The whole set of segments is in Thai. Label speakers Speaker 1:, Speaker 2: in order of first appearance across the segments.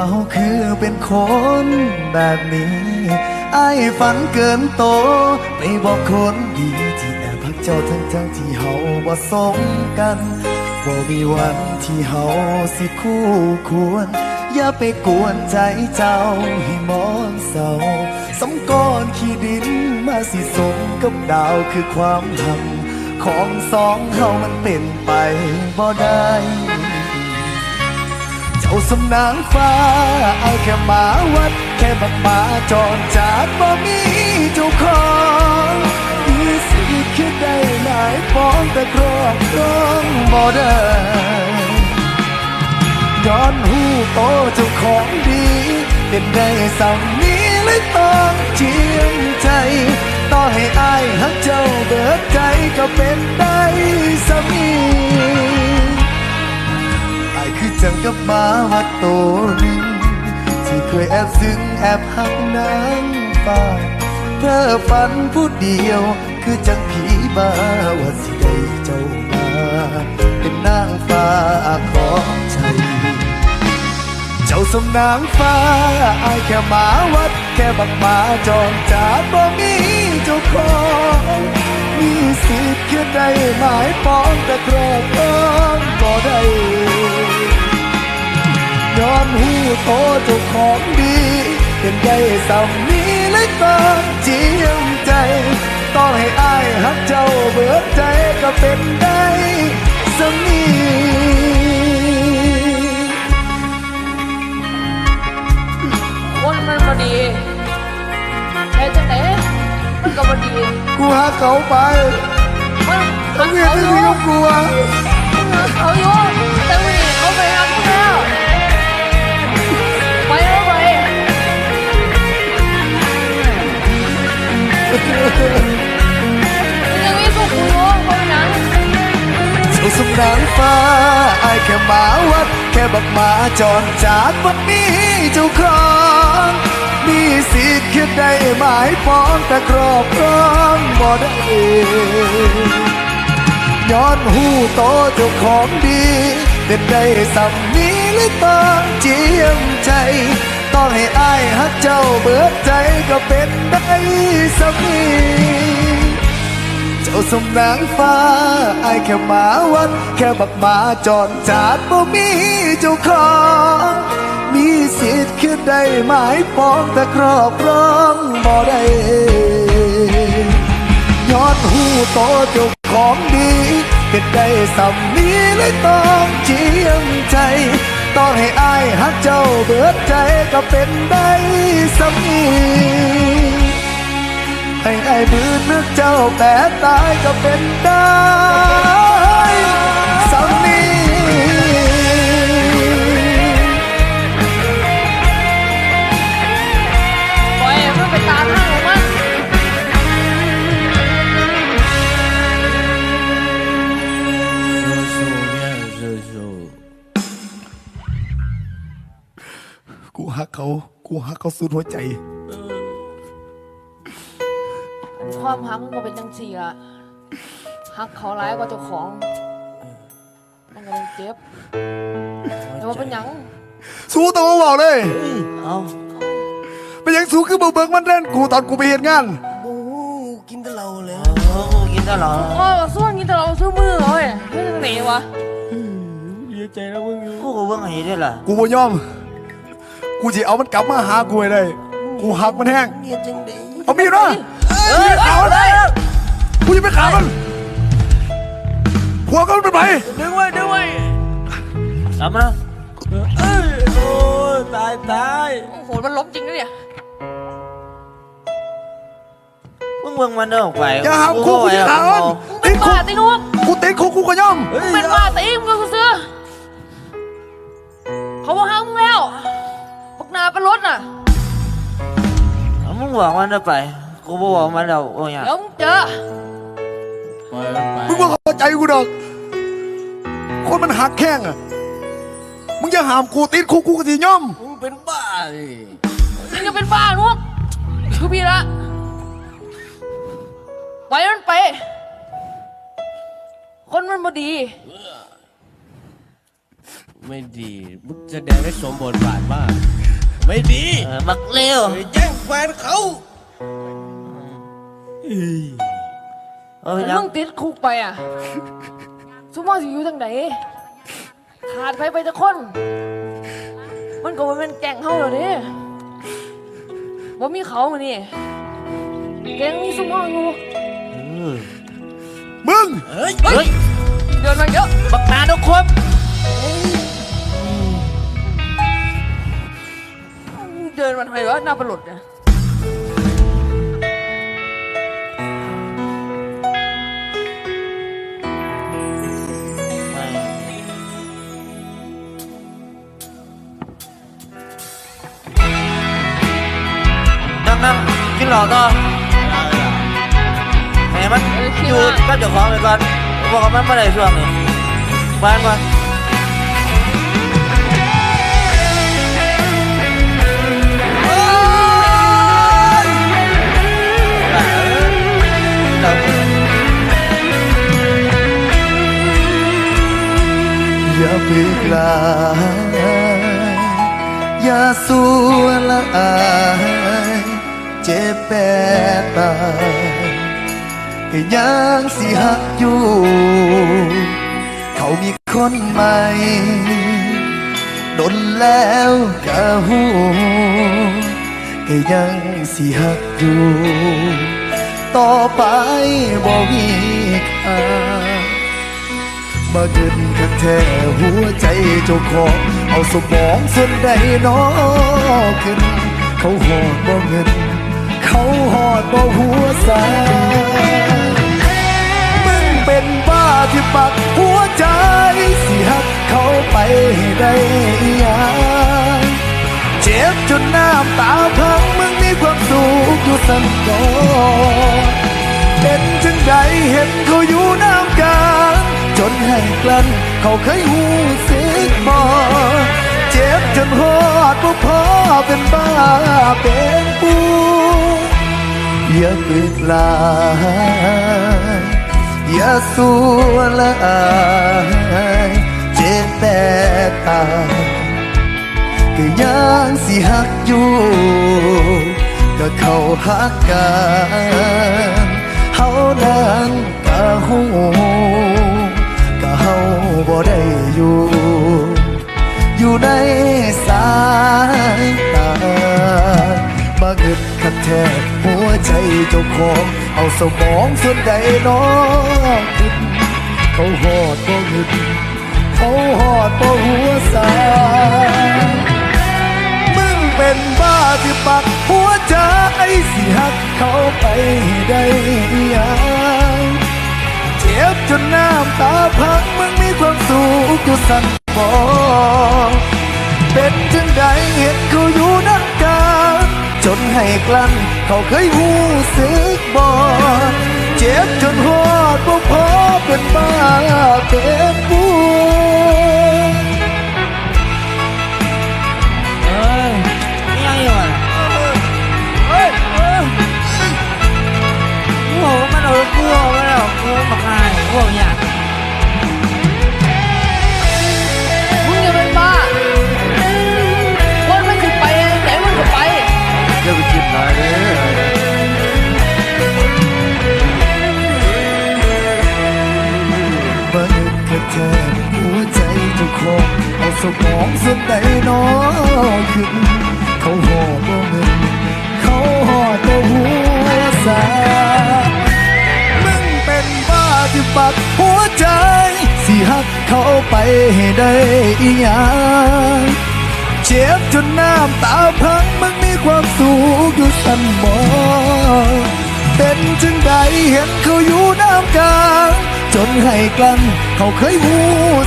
Speaker 1: าเขาคือเป็นคนแบบนี้ไอ้ฝันเกินโต ไปบอกคนดีที่แอบพักเจ้าทั้งทั้งที่เฮาบ่สมกันบ่มีวันที่เฮาสิคู่ควร อย่าไปกวนใจเจ้าให้มองเศร้าสำก้อนขี้ดินมาสิสมกับดาวคือความหักของสองเฮามันเป็นไปบ่ได้ สำนางฟ้าไอ้แค่หมาวัด แค่บักหมาจรจากบ่มีเจ้าของมีสิทธิ์แค่ได้หลายปองแต่ครอบครองบ่ได้ย้อนหูโตเจ้าของดีเป็นได้สั่งนี้เลยต้องเจียมใจ ต่อให้อายหักเจ้าเบิดใจก็เป็นได้สามี คือจังกับมาวัดโตวหนึ่งที่เคยแอบซึ้งแอบหักนางฟ้าเพ้อฝันผู้เดียว คือจังผีบ้าว่าสิได้เจ้ามาเป็นนางฟ้าของใจ เจ้าสมนางฟ้าอายแค่หมาวัดแค่บักหมาจรจาบ่มีเจ้าของมีสิทธิ์แค่ได้หมายปองแต่ครอบครองบ่ได้ ย้อนหูโตเจ้าของดี เป็นได้สามีเลยต้องเจียมใจ ต้องให้อายหักเจ้าเบิดใจก็เป็นได้สามี
Speaker 2: คนมันบ่ดีไอ้จังไหนมันก็บ่ดี
Speaker 1: กูหาเขาไป
Speaker 2: มัน
Speaker 1: ทั้งเวียนทั้งทีกับกูอะ
Speaker 2: มันเขาอยู่ ยังมีสุขอยู่คนนั้น
Speaker 1: เจ้าสำนางฟ้าอแค่หมาวัด แค่บักหมาจรจากวันนี้เจ้าของมีสิทธิ์แค่ได้หมายปองแต่ครอบครองบ่ได้ย้อนหูโตเจ้าของดีเป็นได้สำนี้เลยต้องเจียมใจ ต้องให้อายหักเจ้าเบิดใจก็เป็นได้ สำนีเจ้าสมนางฟ้าอายแค่หมาวัด แค่บักหมาจรจากบ่มีเจ้าของ มีสิทธิ์คือได้หมายปองแต่ครอบครองบ่ได้ย้อนหูโตเจ้าของดีเป็นได้สำนีเลยต้องเจียมใจต้องให้อายหักเจ้าเบิดใจก็เป็นได้สำนี้ ให้ไอ้บืนนึกเจ้าแปรตายก็เป็นได้สามี
Speaker 2: ปล่อยมันไปตามทางของมัน
Speaker 1: กูหักเขา กูหักเขาสุดหัวใจ
Speaker 2: ความหักมันก็เป็นจังสี่ละหักเขาร้ายกว่าเจ้าของ มันก็เลยเจ็บแต่ว่าเป็นหยัง
Speaker 1: สู้ตัวบอกเลย
Speaker 3: เอา
Speaker 1: เป็นยังสู้คือเบิกเบิกมันเล่นกูตอนกูไปเห็นงาน
Speaker 3: โอ้กินแต่เราแล้วกินแต่เรา
Speaker 2: โอ้ส่วนนี้แต่เราซื้อมือเลยไม่ถึงไหนวะ
Speaker 3: ดีใจนะมึงกูก็เบิ่งให้ได้ล่ะ
Speaker 1: กูบ่ยอม กูจะเอามันกลับมาหากูให้ได้ กูหักมันแห้ง
Speaker 3: เรียนจังได๋
Speaker 1: เอามีดมา
Speaker 2: เอ้ยเอาเลย
Speaker 1: กูจะไปขามันหัวก็มันเป็นไป
Speaker 3: ดึงไว้ดึงไว้กลับมาเอ้ยโอ้ตายตาย
Speaker 2: โอ้โหมันล้มจริงนะเนี่ย
Speaker 3: มึงเบิ่งมันเด้อออกไป
Speaker 1: อย่าหากูกูจะขามัน
Speaker 2: มึงเป็นบ้าตีนุ๊ก
Speaker 1: กูติดคุกกูก็ยอม
Speaker 3: เฮ้ย
Speaker 2: มึงเป็นบ้าตีมึงก็ซื้อเขาบอกห้ามมึงแล้วบักนาเป็นรถน่ะ
Speaker 3: เอามึงบอกมันเด้อไป กูบ่บอกมันแล้วโอ้ยอะ
Speaker 2: เดี๋ยวมึงเจอ
Speaker 1: มึงว่าเข้าใจกูดอก คนมันหักแข้งอะมึงจะหามกูติดคุกกูก็สิยอม
Speaker 3: มึงเป็นบ้าดิ
Speaker 2: มึงจะเป็นบ้านุ๊กคือพี่ละไปมันไป คนมันบ่ดี
Speaker 3: ไม่ดีมึงแสดงได้สมบทบาทมาก ไม่ดี
Speaker 4: เออบักเร็ว
Speaker 3: ไปแย่งแฟนเขา
Speaker 4: เอ้ย
Speaker 2: แล้ว
Speaker 4: ยัง
Speaker 2: มึงติดคุกไปอะสมมติอยู่ทางไหนขาดไปไปจะคน มันก็ว่าเป็นแก่งเฮาเหรอเนี่ยว่ามีเขามานี่แกงมีสมองอยู่
Speaker 1: มึง
Speaker 3: เฮ้ย
Speaker 4: เฮ้ย
Speaker 2: เดินมาเยอะ
Speaker 4: บักตาทุกคน
Speaker 2: เดินมาทำไมวะหน้าประหลดเนี่ย
Speaker 4: กินหลอดต่อแหมมันอยู่กับเจ้าของไปก่อนบอกว่ามันไม่ได้ช่วงนี้บ้านก่อน
Speaker 1: อย่าไปกลายอย่าสู้ละอาย เจ็บแปดตายยังสิหักอยู่ เขามีคนใหม่ดนแล้วก็หูยังสิหักอยู่ ต่อไปบ่มีค่ามาเกินกันแท้หัวใจเจ้าของ เอาสมองส่วนใดน้อขึ้น เขาหอดบ่เงิน หอดบ่หัวสายมึงเป็นบ้าที่ปักหัวใจ สิหักเขาไปให้ได้ยังเจ็บจนน้ำตาพังมึงมีความสุขอยู่สันก่อเป็นจังใดเห็นเขาอยู่น้ำกันจนให้กลั้นเขาเคยหูสึกบ่เจ็บจนหอดบ่พอเป็นบ้าเป็นปู อย่าเกิดลาอย่าสู้ละอายเจ็บแต่ตายก็ยังสิหักอยู่ก็เขาหักกันเฮานั้นก็หูก็เฮาบ่ได้อยู่ อยู่ในสายตามาเกิด ทกหัวใจเจ้าของเอาสมองส่วนใดน้อคิดเขาหอดบ่หึดเขาหอดบ่หัวสามึงเป็นบ้าที่ปักหัวใจสิหักเขาไปได้ยังเจ็บจนน้ำตาพังมึงมีความสุขอยู่สั่นบอเป็นจังใดเห็นเขาอยู่ น้ำกันให้กลั้น เขาเคยหูสึกบอเจ็บจนหอดบ่พอเป็นบ้าเป็นปูั
Speaker 4: ก
Speaker 2: หั
Speaker 1: วใจ สิหักเขาไปให้ได้อีหยังเจ็บจนน้ำตาพังมึงมีความสุขอยู่สันบอเป็นจังใดเห็นเขาอยู่น้ำกลางจนให้กลั้นเขาเคยหู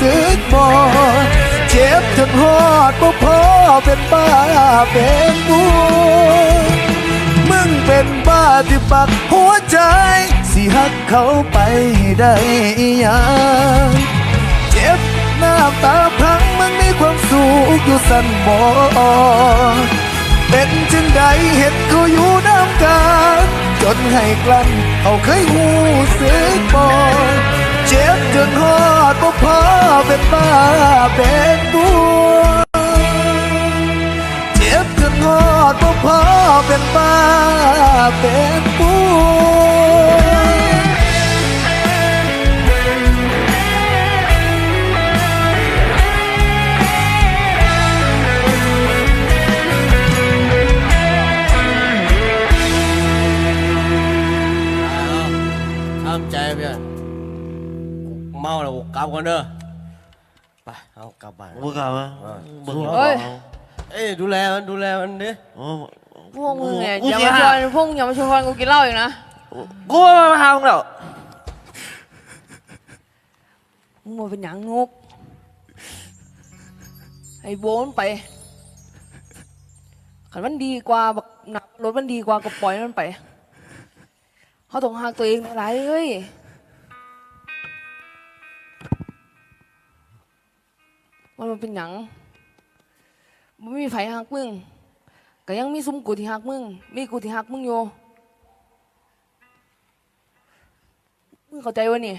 Speaker 1: สึกบอเจ็บจนหอดบ่พอเป็นบ้าเป็นบูมึงเป็นบ้าที่ปักหัวใจ สิหักเขาไปให้ได้ยังเจ็บหน้ำตาพังมันมีความสุขอยู่สั่นบอเป็นจังใดเห็นเขาอยู่น้ำกันจนให้กลั้นเขาเคยหูสึกบอเจ็บจนหอดบ่พอเป็นบ้าเป็นปว จ็บจนหอดบ่พอเป็นบ้าเป็นป่วย
Speaker 3: ทำใจเพื่อนกูเมาแล้วกูกลับก่อนเด้อ ไป เอากลับบ้าน
Speaker 5: มึงกลับมา
Speaker 2: เฮ้ย
Speaker 3: เอ้ ยดูแลมันดูแลมันดิ
Speaker 5: โอ้
Speaker 2: พวกมึงเนี่ย
Speaker 5: กู
Speaker 2: อย่า
Speaker 5: เสีย
Speaker 2: มาช
Speaker 5: หา
Speaker 2: วนพวกมึงอย่ามาชวนกูกินเหล้าอีกนะ
Speaker 5: กูไม่มาหามึงแล้ว
Speaker 2: มึงมาเป็นหยังงกไอ้โบนไปขันมันดีกว่าบักหนักรถมันดีกว่าก็ปล่อยมันไปเขาต้องหักตัวเองหลายๆเอ้ยมันมาเป็นหยัง มันไม่มีไผหักมึงก็ยังมีซุ้มกูที่หักมึง มีกูที่หักมึงอยู่มึงเข้าใจวะนี่